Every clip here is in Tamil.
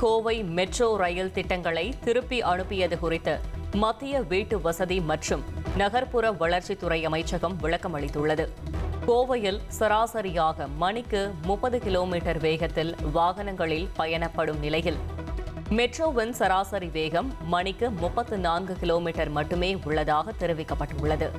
கோவை மெட்ரோ ரயில் திட்டங்களை திருப்பி அனுப்பியது குறித்து மத்திய வீட்டு வசதி மற்றும் நகர்ப்புற வளர்ச்சித்துறை அமைச்சகம் விளக்கம் அளித்துள்ளது. கோவையில் சராசரியாக மணிக்கு முப்பது கிலோமீட்டர் வேகத்தில் வாகனங்களில் பயணப்படும் நிலையில் மெட்ரோவின் சராசரி வேகம் மணிக்கு முப்பத்து நான்கு கிலோமீட்டர் மட்டுமே உள்ளதாக தெரிவிக்கப்பட்டுள்ளது.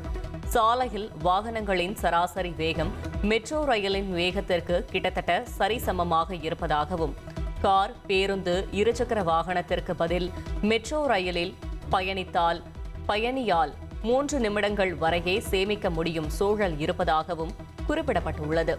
சாலையில் வாகனங்களின் சராசரி வேகம் மெட்ரோ ரயிலின் வேகத்திற்கு கிட்டத்தட்ட சரிசமமாக இருப்பதாகவும் கார் பேருந்து இருசக்கர வாகனத்திற்கு பதில் மெட்ரோ ரயிலில் பயணித்தால் பயணியால் மூன்று நிமிடங்கள் வரையே சேமிக்க முடியும் சூழல் இருப்பதாகவும் குறிப்பிடப்பட்டுள்ளது.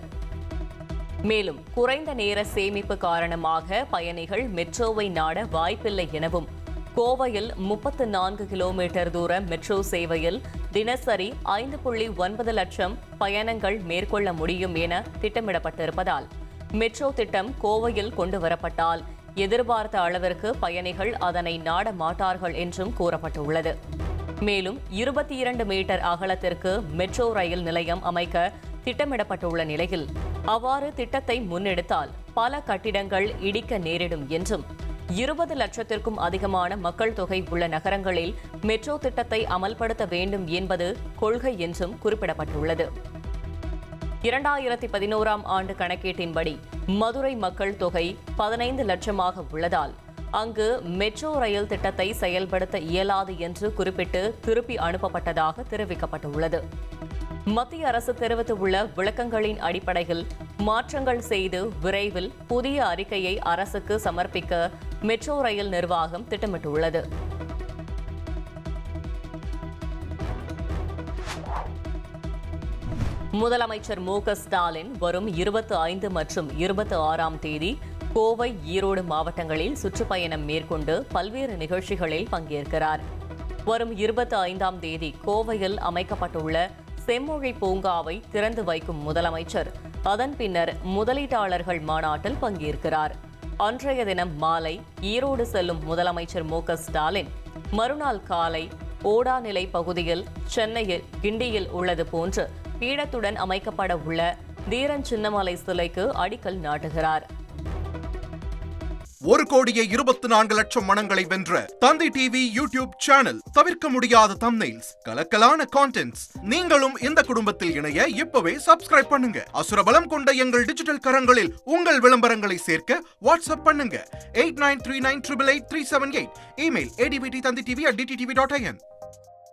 மேலும் குறைந்த நேர சேமிப்பு காரணமாக பயணிகள் மெட்ரோவை நாட வாய்ப்பில்லை எனவும் கோவையில் முப்பத்து நான்கு கிலோமீட்டர் தூர மெட்ரோ சேவையில் தினசரி ஐந்து புள்ளி ஒன்பது லட்சம் பயணங்கள் மேற்கொள்ள முடியும் என திட்டமிடப்பட்டிருப்பதால் மெட்ரோ திட்டம் கோவையில் கொண்டு வரப்பட்டால் எதிர்பார்த்த அளவிற்கு பயணிகள் அதனை நாட மாட்டார்கள் என்றும் கூறப்பட்டுள்ளது. மேலும் இருபத்தி இரண்டு மீட்டர் அகலத்திற்கு மெட்ரோ ரயில் நிலையம் அமைக்க திட்டமிடப்பட்டுள்ள நிலையில் அவ்வாறு திட்டத்தை முன்னெடுத்தால் பல கட்டிடங்கள் இடிக்க நேரிடும் என்றும் இருபது லட்சத்திற்கும் அதிகமான மக்கள் தொகை உள்ள நகரங்களில் மெட்ரோ திட்டத்தை அமல்படுத்த வேண்டும் என்பது கொள்கை என்றும் குறிப்பிடப்பட்டுள்ளது. இரண்டாயிரத்தி பதினோராம் ஆண்டு கணக்கீட்டின்படி மதுரை மக்கள் தொகை பதினைந்து லட்சமாக உள்ளதால் அங்கு மெட்ரோ ரயில் திட்டத்தை செயல்படுத்த இயலாது என்று குறிப்பிட்டு திருப்பி அனுப்பப்பட்டதாக தெரிவிக்கப்பட்டுள்ளது. மத்திய அரசு தெரிவித்துள்ள விளக்கங்களின் அடிப்படையில் மாற்றங்கள் செய்து விரைவில் புதிய அறிக்கையை அரசுக்கு சமர்ப்பிக்க மெட்ரோ ரயில் நிர்வாகம் திட்டமிட்டுள்ளது. முதலமைச்சர் மு ஸ்டாலின் வரும் இருபத்தி ஐந்து மற்றும் இருபத்தி ஆறாம் தேதி கோவை ஈரோடு மாவட்டங்களில் சுற்றுப்பயணம் மேற்கொண்டு பல்வேறு நிகழ்ச்சிகளில் பங்கேற்கிறார். வரும் இருபத்தி ஐந்தாம் தேதி கோவையில் அமைக்கப்பட்டுள்ள செம்மொழி பூங்காவை திறந்து வைக்கும் முதலமைச்சர். அதன் பின்னர் முதலீட்டாளர்கள் மாநாட்டில் பங்கேற்கிறார். அன்றைய தினம் மாலை ஈரோடு செல்லும் முதலமைச்சர் மு ஸ்டாலின் மறுநாள் காலை ஓடாநிலை பகுதியில் சென்னையில் கிண்டியில் உள்ளது போன்று பீடத்துடன் அமைக்கப்பட உள்ள தீரன் சின்னமலை சிலைக்கு அடிக்கல் நாட்டுகிறார். ஒரு கோடியே இருபத்தி நான்கு லட்சம் மனங்களை வென்ற தந்தி டிவி யூடியூப் சேனல் தவிர்க்க முடியாத தம்னைல்ஸ் கலக்கலான கான்டென்ட்ஸ் நீங்களும் இந்த குடும்பத்தில் இணைய இப்பவே சப்ஸ்கிரைப் பண்ணுங்க. அசுரபலம் கொண்ட எங்கள் டிஜிட்டல் கரங்களில் உங்கள் விளம்பரங்களை சேர்க்க வாட்ஸ்அப் பண்ணுங்க. Eight nine three nine triple eight three seven eight email ஏடிபிடி Thanthi TV at TV dot IN